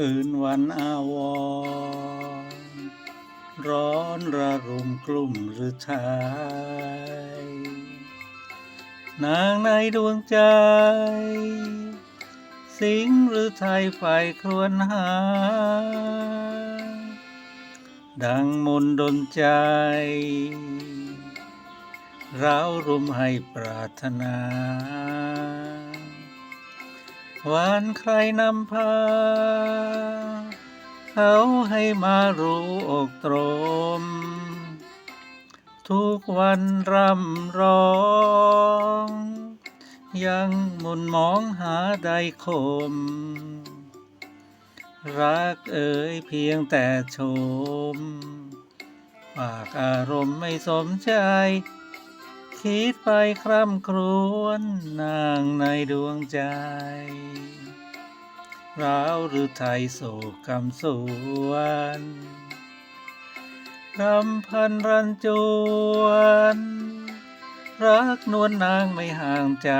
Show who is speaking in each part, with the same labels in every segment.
Speaker 1: คืนวันอาวรร้อนระรุมกลุ่มหรือชาย นางในดวงใจ สิงหรือไทยไฟครวญหา ดังมนต์ดนใจ เรารุมให้ปรารถนา หวานใครนำพา เขาให้มารู้อกตรม ทุกวันร่ำร้อง ยังหมุนมองหาใดคม รักเอ่ยเพียงแต่ชมฝากอารมณ์ไม่สมใจ คิดไปคร่ำครวญนางในดวงใจ ร้าวหรือไทยโศกกำสวนรำพันรันจวน รักนวลนางไม่ห่างใจ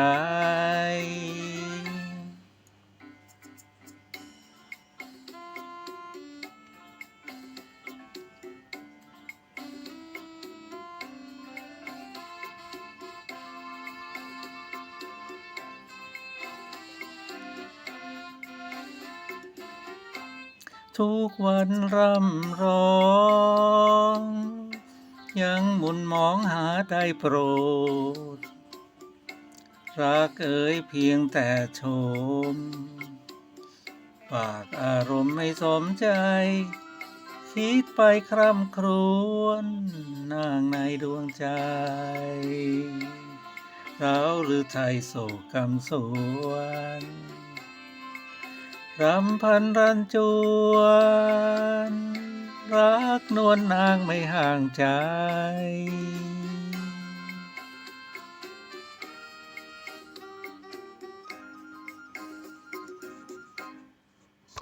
Speaker 1: ทุกวันร่ำร้อง ยังหมุนมองหาได้โปรด รักเอ๋ยเพียงแต่ชม ปากอารมณ์ไม่สมใจ คิดไปคร่ำครวญนางในดวงใจเราหรือไทยโศกกำสวน รำพันรันจวน รักนวลนางไม่ห่างใจ